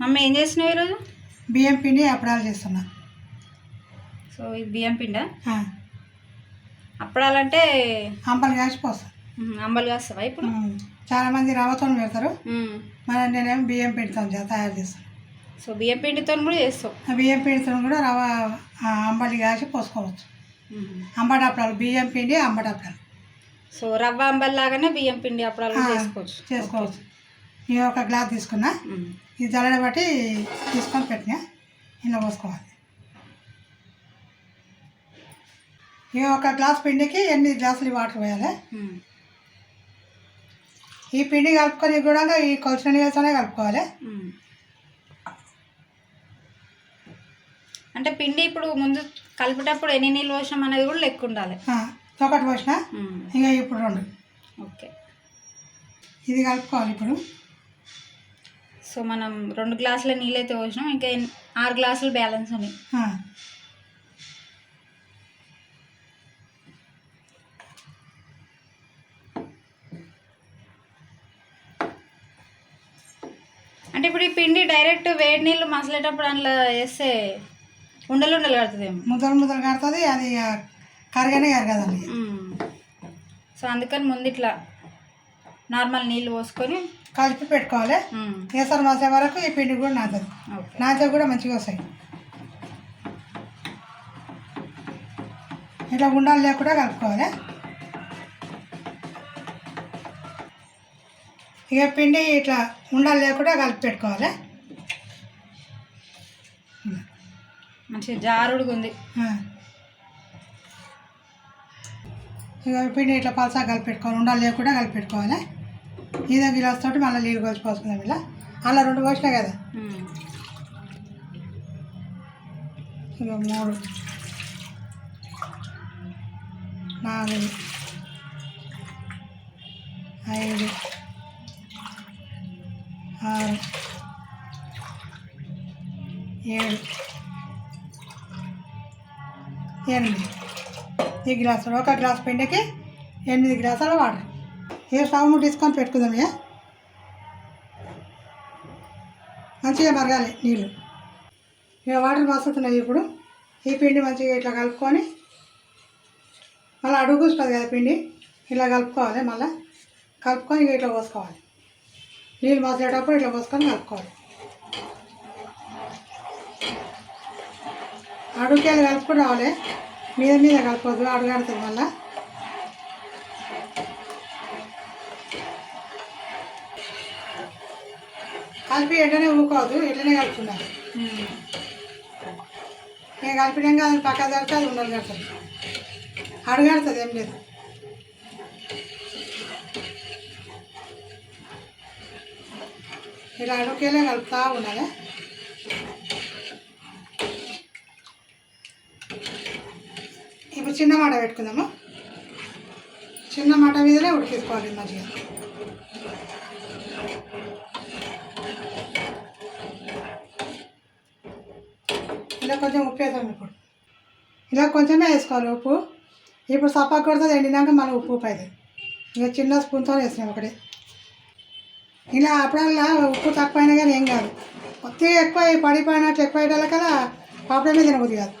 Mummy ఏం చేస్తున్నావు ఈరోజు? బియ్యం పిండి అప్పడాలు చేస్తున్నా. సో ఇది బియ్యం పిండా? అప్పడాలంటే అంపలు కాసి పోస్తాను ఉమ్, అంబలు కాస్తావా ఇప్పుడు? ఉమ్, చాలా మంది రవ్వతో పెడతారు. మన నేనేమో బియ్యం పిండితో తయారు చేస్తాను సో బియ్యం పిండితో కూడా చేస్తావు? ఆ బియ్యం పిండితో కూడా రవ్వ అంబలి కాసి పోసుకోవచ్చు. ఉమ్. అంబటి అప్పడాలు బియ్యం పిండి అంబటి అప్పడాలు. సో రవ్వ అంబల్ లాగానే బియ్యం పిండి అప్పడాలు చేసుకోవచ్చు. చేసుకోవచ్చు. ఇవి ఒక గ్లాస్ తీసుకున్నా. ఈ జల్లడ బట్టి తీసుకొని పెట్టినా. ఇలా పోసుకోవాలి. ఇవి ఒక గ్లాస్ పిండికి ఎనిమిది గ్లాసులు వాటర్ పోయాలి. ఈ పిండి కలుపుకొని కూడా ఈ కొలిచిన నీళ్ళతోనే కలుపుకోవాలి. అంటే పిండి ఇప్పుడు ముందు కలిపేటప్పుడు ఎన్ని నీళ్ళు పోసినాం అనేది కూడా లెక్క ఉండాలి. ఒకటి పోసిన. ఇంకా ఇప్పుడు రెండు. ఓకే. ఇది కలుపుకోవాలి ఇప్పుడు. సో మనం రెండు గ్లాసుల నీళ్ళు అయితే పోసినాం ఇంకా ఆరు గ్లాసులు బ్యాలెన్స్ ఉన్నాయి అంటే ఇప్పుడు ఈ పిండి డైరెక్ట్ వేడి నీళ్ళు మసలేటప్పుడు అందులో వేస్తే ఉండలు ఉండలు కడుతుందేమో. ముద్దలు ముద్దలు కడుతుంది అది కరగనే కరగదండి. సో అందుకని ముందు ఇట్లా నార్మల్ నీళ్ళు పోసుకొని కలిపి పెట్టుకోవాలి. కేసరి మసే వరకు ఈ పిండి కూడా నాతుంది ఓకే. నాతే కూడా మంచిగా వస్తాయి. ఇట్లా ఉండాలి లేకుండా కలుపుకోవాలి. ఇక పిండి ఇట్లా ఉండాలి లేకుండా కలిపి పెట్టుకోవాలి. మంచిగా జారుడుగా ఉంది. ఇక పిండి ఇట్లా పలసా కలిపి పెట్టుకోవాలి. ఉండాలి లేకుండా కలిపి పెట్టుకోవాలి. ఇదే గిలాస్ తోటి మళ్ళీ నీళ్ళు కోసి పోసుకుందాం ఇలా. అలా రెండు పోసినా కదా. ఇక మూడు నాలుగు ఐదు ఆరు ఏడు ఎనిమిది. ఈ గ్లాసులు ఒక గ్లాస్ పిండికి ఎనిమిది గ్లాసుల వాటర్. ఏ స్టవ్ డిస్కౌంట్ పెట్టుకుందాం ఇక మంచిగా మరగాలి నీళ్ళు. ఇక వాటర్ మసులుతున్నాయి ఇప్పుడు. ఈ పిండి మంచిగా ఇట్లా కలుపుకొని మళ్ళీ అడుగు వస్తుంది కదా పిండి. ఇలా కలుపుకోవాలి మళ్ళీ. కలుపుకొని ఇక ఇట్లా పోసుకోవాలి. నీళ్ళు మసిలేటప్పుడు ఇట్లా పోసుకొని కలుపుకోవాలి. అడుగుకేళ్ళు కలుపుకుని రావాలి. మీద మీద కలుపుకోవద్దు అడుగడుతుంది మళ్ళీ. కలిపి ఎండనే ఊకోవద్దు ఎట్లనే కలుపుకున్నాను ఉమ్. నేను కలిపినాక అది పక్క జరిగితే అది ఉండాలి కడుతుంది అడగడుతుంది ఏం లేదు. ఇలా అడుగుకేలే కలుపుతా ఉండాలి. ఇప్పుడు చిన్న మాట పెట్టుకుందాము? చిన్న మాట మీదనే ఉడికించుకోవాలి మంచిగా. ఇలా కొంచెం ఉప్పు వేద్దాం ఇప్పుడు. ఇలా కొంచెమే వేసుకోవాలి ఉప్పు. ఇప్పుడు సపా కొడుతుంది ఎండినాక మళ్ళీ ఉప్పు ఉప్పు అవుతుంది ఇక చిన్న స్పూన్తో వేసినాం ఒకటి. ఇలా అప్పుడల్లా ఉప్పు తక్కువైనా కానీ ఏం కాదు. కొద్దిగా ఎక్కువ పడిపోయినట్టు ఎక్కువ అయ్యేలా కదా పాపడమే తినబుద్ది కాదు.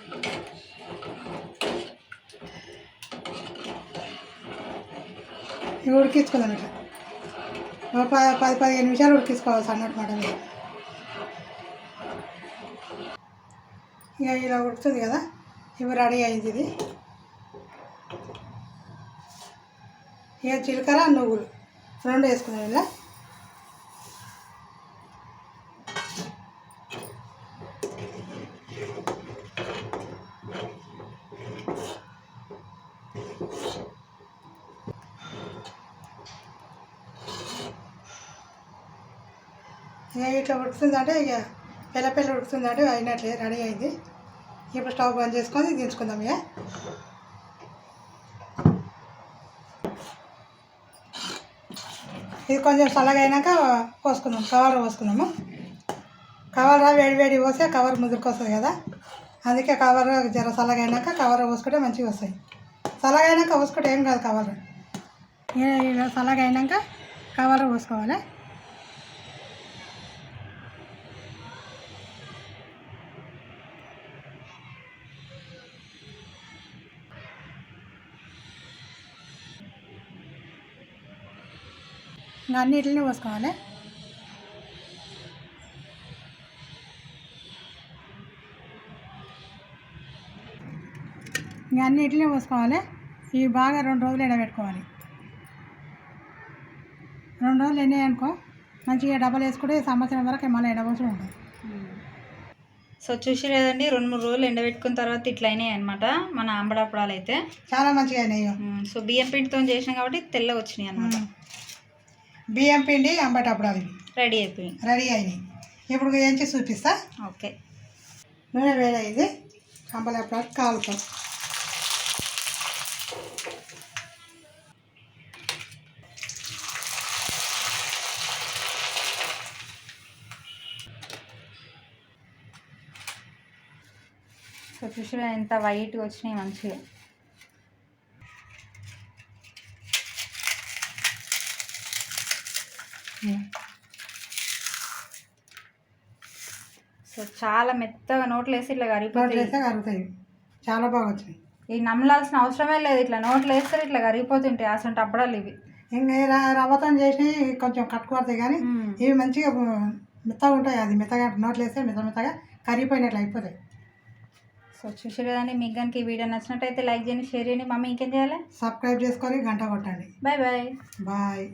ఇవి ఉడికించుకుందాం ఇట్లా. ప- పది పదిహేను నిమిషాలు ఉడికించుకోవాలి సన్నట్టు మాట ఇక ఇలా ఉడుతుంది కదా ఇవి రెడీ అయింది ఇది. ఇక జీలకర్ర నువ్వులు. రెండు వేసుకున్నాం ఇలా. ఇక ఇట్లా ఉడుకుతుందంటే ఇక పిల్ల పిల్ల ఉడుకుతుందంటే అయినట్లే రెడీ అయింది. ఇప్పుడు స్టవ్ బంద్ చేసుకొని దించుకుందాం ఏ ఇది కొంచెం చల్లగా పోసుకుందాం కవర్ పోసుకుందాము. కవర్ వేడి వేడి పోస్తే కవర్ ముదురుకొస్తుంది కదా. అందుకే కవర్ జర చల్లగైనాక కవర్ పోసుకుంటే మంచిగా వస్తాయి. చల్లగా పోసుకుంటే ఏం కాదు కవర్. చల్లగైనాక చల్లగా కవర్ పోసుకోవాలి? ఇంకా అన్నిటిని పోసుకోవాలి? ఇంకా అన్నిటిని పోసుకోవాలి? ఇవి బాగా రెండు రోజులు ఎండబెట్టుకోవాలి. రెండు రోజులు ఎండాయి అనుకో మంచిగా డబ్బలు వేసుకుంటే సంవత్సరం వరకు మళ్ళీ ఎండబోసులు ఉంటుంది. సో చూసి లేదండి రెండు మూడు రోజులు ఎండబెట్టుకున్న తర్వాత ఇట్లా అయినాయి అనమాట మన అంబడప్పడాలు అయితే. చాలా మంచిగా అయినాయి. సో బియ్యం పిండితో చేసినాం కాబట్టి తెల్లగా వచ్చినాయి అనమాట బియ్యం పిండి అంబటప్పుడు అది. రెడీ అయిపోయి రెడీ అయినాయి ఇప్పుడు ఏంచి చూపిస్తా? ఓకే. నూనె వేడైంది. కంపలప్పుడు కాలుతాం. సో చూసిరా ఎంత వైట్గా వచ్చినాయి మంచిగా. సో చాలా మెత్తగా నోట్లు వేసి ఇట్లా కరిగిపోతాయి. వేస్తే కరుగుతాయి. చాలా బాగా వచ్చినాయి ఇవి నమ్మలాల్సిన అవసరమే లేదు. ఇట్లా నోట్లు వేస్తే ఇట్లా కరిగిపోతుంటాయి. అసలు అప్పడాలు ఇవి. ఇంకా రవ్వతో చేసి కొంచెం కట్టుకుపడతాయి కానీ. ఇవి మంచిగా మెత్తగా ఉంటాయి. అది మెత్తగా నోట్లు వేస్తే మెత్త మెత్తగా కరిగిపోయినట్లు అయిపోతాయి. సో చూసారు కదండి మీకు కనుక ఈ వీడియో నచ్చినట్టయితే లైక్ చేయండి షేర్ చేయండి. మమ్మీ ఇంకేం చేయాలి? సబ్స్క్రైబ్ చేసుకొని గంట కొట్టండి. Bye bye bye.